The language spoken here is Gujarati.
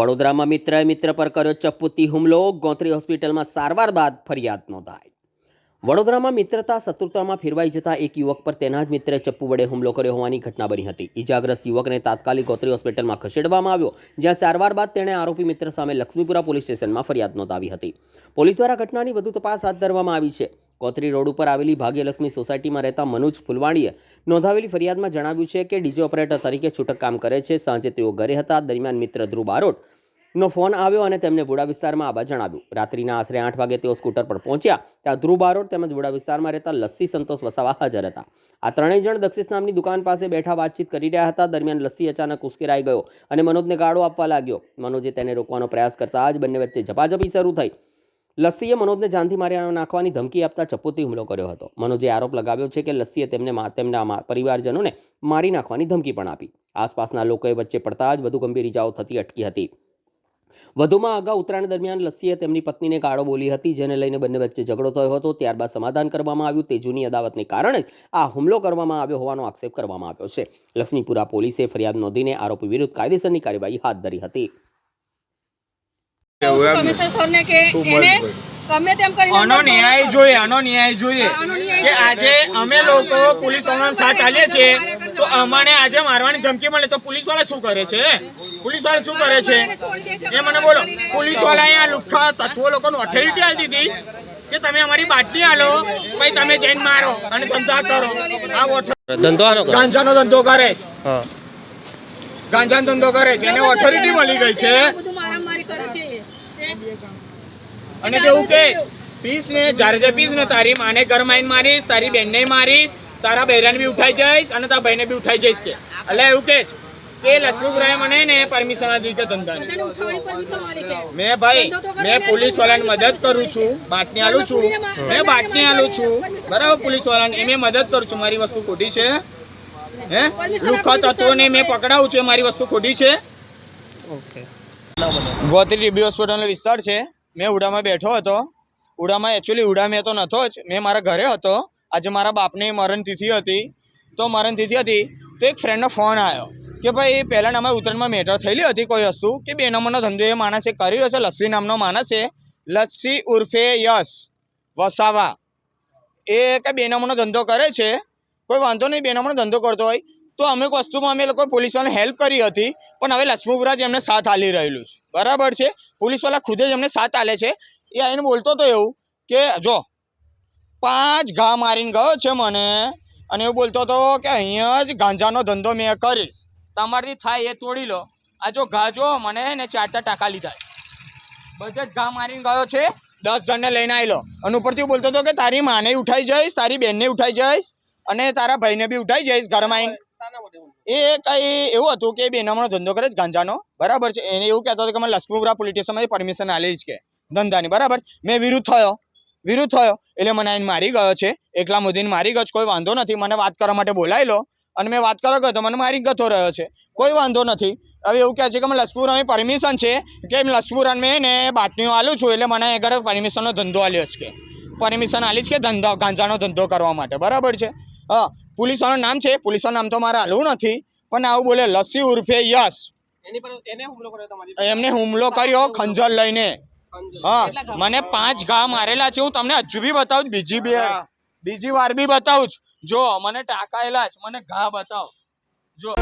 વડોદરામાં મિત્રએ મિત્ર પર કર્યો ચપ્પુતી હુમલો. ગોત્રી હોસ્પિટલમાં સારવાર બાદ ફરિયાદ નોંધાઈ. વડોદરામાં મિત્રતા શત્રુતામાં ફેરવાઈ જતા એક યુવક પર તેના જ મિત્રે ચપ્પુ વડે હુમલો કર્યો હોવાની ઘટના બની હતી. ઇજાગ્રસ્ત યુવકને તાત્કાલિક ગોત્રી હોસ્પિટલમાં ખસેડવામાં આવ્યો, જ્યાં સારવાર બાદ તેણે આરોપી મિત્ર સામે લક્ષ્મીપુરા પોલીસ સ્ટેશનમાં ફરિયાદ નોંધાવી હતી. પોલીસ દ્વારા ઘટનાની વધુ તપાસ હાથ ધરવામાં આવી છે. કોથરી રોડ ઉપર આવેલી ભાગ્યલક્ષ્મી સોસાયટીમાં રહેતા મનોજ ફુલવાણીએ નોંધાવેલી ફરિયાદમાં જણાવ્યું છે કે ડીજે ઓપરેટર તરીકે છૂટક કામ કરે છે. સાંજે તેઓ ઘરે હતા. દરમિયાન મિત્ર ધ્રુવ બારોટ નો ફોન આવ્યો અને તેમને વુડા વિસ્તારમાં આવવા જણાવ્યું. રાત્રિના આશરે આઠ વાગે તેઓ સ્કૂટર પર પહોંચ્યા, ત્યાં ધ્રુવ બારોટ તેમજ વુડા વિસ્તારમાં રહેતા લસ્સી સંતોષ વસાવા હાજર હતા. આ ત્રણેય જણ દક્ષિસ નામની દુકાન પાસે બેઠા વાતચીત કરી રહ્યા હતા. દરમિયાન લસ્સી અચાનક ઉશ્કેરાઈ ગયો અને મનોજને ગાળો આપવા લાગ્યો. મનોજે તેને રોકવાનો પ્રયાસ કરતા જ બંને વચ્ચે ઝપાઝપી શરૂ થઈ. લસ્સીએ મનોજને જાનથી મારી નાખવાની ધમકી આપતા ચપ્પુથી હુમલો કર્યો હતો. મનોજે આરોપ લગાવ્યો છે કે લસ્સીએ તેમને તેમના પરિવારજનોને મારી નાખવાની ધમકી પણ આપી. આસપાસના લોકોએ વચ્ચે પડતા જ વધુ ગંભીર ઇજાઓ થતી અટકી હતી. વધુમાં અગાઉ ઉત્તરાયણ દરમિયાન લસ્સીએ તેમની પત્નીને ગાળો બોલી હતી જેને લઈને બંને વચ્ચે ઝઘડો થયો હતો. ત્યારબાદ સમાધાન કરવામાં આવ્યું. તે જૂની અદાવતને કારણે આ હુમલો કરવામાં આવ્યો હોવાનો આક્ષેપ કરવામાં આવ્યો છે. લક્ષ્મીપુરા પોલીસે ફરિયાદ નોંધીને આરોપી વિરુદ્ધ કાયદેસરની કાર્યવાહી હાથ ધરી હતી. એવું એમ ને? કમિશનર સરને કે એને ગમે તેમ કરીને આનો ન્યાય જોઈએ આનો ન્યાય જોઈએ કે આજે અમે લોકો પોલીસ સાથ આલીએ છીએ. તો અમને આજે મારવાની ધમકી મળે તો પોલીસવાળા શું કરે છે? પોલીસવાળા શું કરે છે? એ મને બોલો. પોલીસ વાળાએ આ લુખ્ખા તત્વો લોકોનું ઓથોરિટી આપી દીધી કે તમે અમારી બાટલી આલો પછી તમે જઈને મારો અને ધંધા કરો. આ ધંધો ગાંજાનો ધંધો કરે ગાંજાનો ધંધો કરે છે એને ઓથોરિટી મળી ગઈ છે. અને કેવું કે પીસ ને જ્યારે જે પીસ ને તારી માને ઘર મારીશ તારી બેનને મારીશ તારા બહેરાને બી ઉઠાઈ જઈશ અને તારા ભાઈને બી ઉઠાઈ જઈશ કે. એટલે એવું કે છે કે લક્ષ્મીપુરાએ મને ને પરમિશન આપી કે ધંધાની. મેં ભાઈ મેં પોલીસ વાળાને મદદ કરું છું બાટની આલું છું મેં બાટની આલું છું. બરાબર પોલીસ વાળાને એ મેં મદદ કરું છું મારી વસ્તુ ખોટી છે. હે? લુખા તત્વોને મેં પકડાવું છું મારી વસ્તુ ખોટી છે. ઓકે. ગોત્રી ડીબી હોસ્પિટલનો વિસ્તાર છે. મેં ઉડામાં બેઠો હતો. ઉડામાં એકચ્યુઅલી ઉડા મેં તો નહોતો જ. મેં મારા ઘરે હતો. આજે મારા બાપની મરણ તિથિ હતી, તો મરણ તિથિ હતી, તો એક ફ્રેન્ડનો ફોન આવ્યો કે ભાઈ પહેલાં અમે ઉત્તરાયણમાં મેટર થયેલી હતી કોઈ વસ્તુ? કે બે નંબરનો ધંધો એ માણસે કરી રહ્યો છે? લસ્સી નામનો માણસ છે? લસ્સી ઉર્ફે યશ વસાવા. એ કે બે નંબરનો ધંધો કરે છે? કોઈ વાંધો નહીં, બે નંબરનો ધંધો કરતો હોય. તો અમુક વસ્તુમાં અમે લોકો પોલીસવાળાને હેલ્પ કરી હતી, પણ હવે લક્ષ્મીપુરા જ એમને સાથ આલી રહેલું છે. બરાબર છે? પોલીસવાળા ખુદ જ એમને સાથ આલે છે. એ આવીને બોલતો હતો એવું કે, જો પાંચ ઘા મારીને ગયો છે મને. અને એવું બોલતો હતો કે અહીંયા જ ગાંજાનો ધંધો મેં કરીશ. તમારથી થાય એ તોડી લો. આ જો ઘા જો મને ને ચાર ચાર ટાકા લીધા બધે જ ઘા મારીને ગયો છે. દસ જણને લઈને આવેલો અને ઉપરથી બોલતો હતો કે તારી માને ઉઠાઈ જઈશ, તારી બેનને ઉઠાઈ જઈશ, અને તારા ભાઈને બી ઉઠાઈ જઈશ ઘરમાં એ કઈ એવું હતું કે બે હમણાં ધંધો કરે છે ગાંજાનો? બરાબર છે. એને એવું કહેતો હતો કે મને લક્ષ્મીપુરા પોલીસ સ્ટેશનમાંથી પરમિશન આલી જ કે ધંધાની. બરાબર? મેં વિરુદ્ધ થયો. વિરુદ્ધ થયો. એટલે મને આઈને મારી ગયો છે. એકલા મુદ્દીને મારી ગયો છે. કોઈ વાંધો નથી. મને વાત કરવા માટે બોલાયેલો. અને મેં વાત કરવા ગયો તો મને મારી ગતો રહ્યો છે. કોઈ વાંધો નથી. હવે એવું કહે છે કે મને લસપુરાની પરમિશન છે કે લક્ષ્મીપુરા મેં ને બાટલીઓ આલું છું. એટલે મને આગળ પરમિશનનો ધંધો આલ્યો છે કે. પરમિશન આલી છે કે ધંધો ગાંજાનો ધંધો કરવા માટે. બરાબર છે? હા. પોલીસવાળાનું નામ છે. પોલીસનું નામ તો મારે આલું નથી. પણ આવું બોલે લસ્સી ઉર્ફે યશ. એમને હુમલો કર્યો ખંજર લઈને. હા મને પાંચ ઘા મારેલા છે હું તમને હજુ બી બતાવું બીજી બે બીજી વાર બી બતાવું છું. જો મને ટાંકાયેલા છે મને ઘા બતાવો. જો.